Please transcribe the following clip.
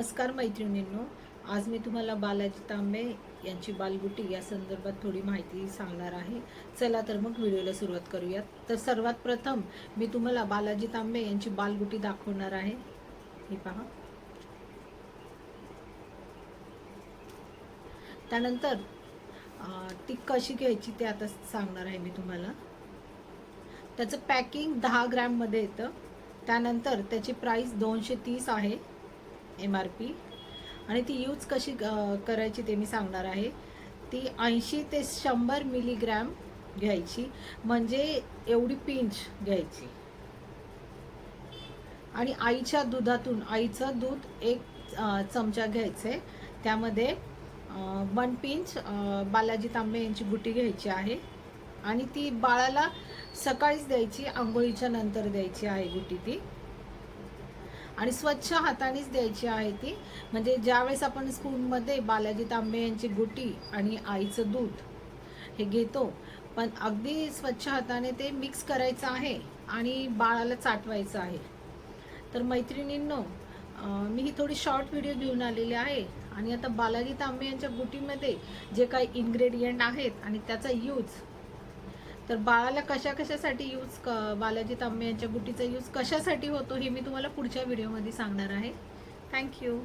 नमस्कार मैत्रिणींनो आज मी तुम्हाला बालाजी तांबे यांची बालगुटी या संदर्भात थोडी माहिती सांगणार आहे. चला तर मग व्हिडिओला सुरुवात करूयात. तर सर्वात प्रथम मी तुम्हाला बालाजी तांबे यांची बालगुटी दाखवणार आहे. हे पहा. त्यानंतर ती कशी घ्यायची ते आता सांगणार आहे मी तुम्हाला. त्याचं पॅकिंग दहा ग्रॅममध्ये येतं. त्यानंतर त्याची प्राईस दोनशे तीस आहे. एम आर पी आणि ती यूज कशी करायची ते मी सांगणार आहे. ती ऐंशी ते शंभर मिलीग्रॅम घ्यायची. म्हणजे एवढी पिंच घ्यायची. आणि आईच्या दुधातून आईचं दूध एक चमचा घ्यायचं. आहे त्यामध्ये वन पिंच बालाजी तांबे यांची गुटी घ्यायची आहे. आणि ती बाळाला सकाळीच द्यायची आंघोळीच्या नंतर द्यायची आहे गुटी ती. आणि स्वच्छ हातानेच द्यायची आहे ती. म्हणजे ज्यावेळेस आपण स्कूलमध्ये बालाजी तांबे यांची गुटी आणि आईचं दूध हे घेतो पण अगदी स्वच्छ हाताने ते मिक्स करायचं आहे आणि बाळाला चाटवायचं आहे. तर मैत्रिणींनो मी ही थोडी शॉर्ट व्हिडिओ घेऊन आलेली आहे आणि आता बालाजी तांबे यांच्या गुटीमध्ये जे काही इन्ग्रेडियंट आहेत आणि त्याचा यूज तर बाळाला कशा कशासाठी यूज क बालाजी तांबे यांच्या गुटीचा यूज कशासाठी होतो हे मी तुम्हाला पुढच्या व्हिडिओमध्ये सांगणार आहे. थँक्यू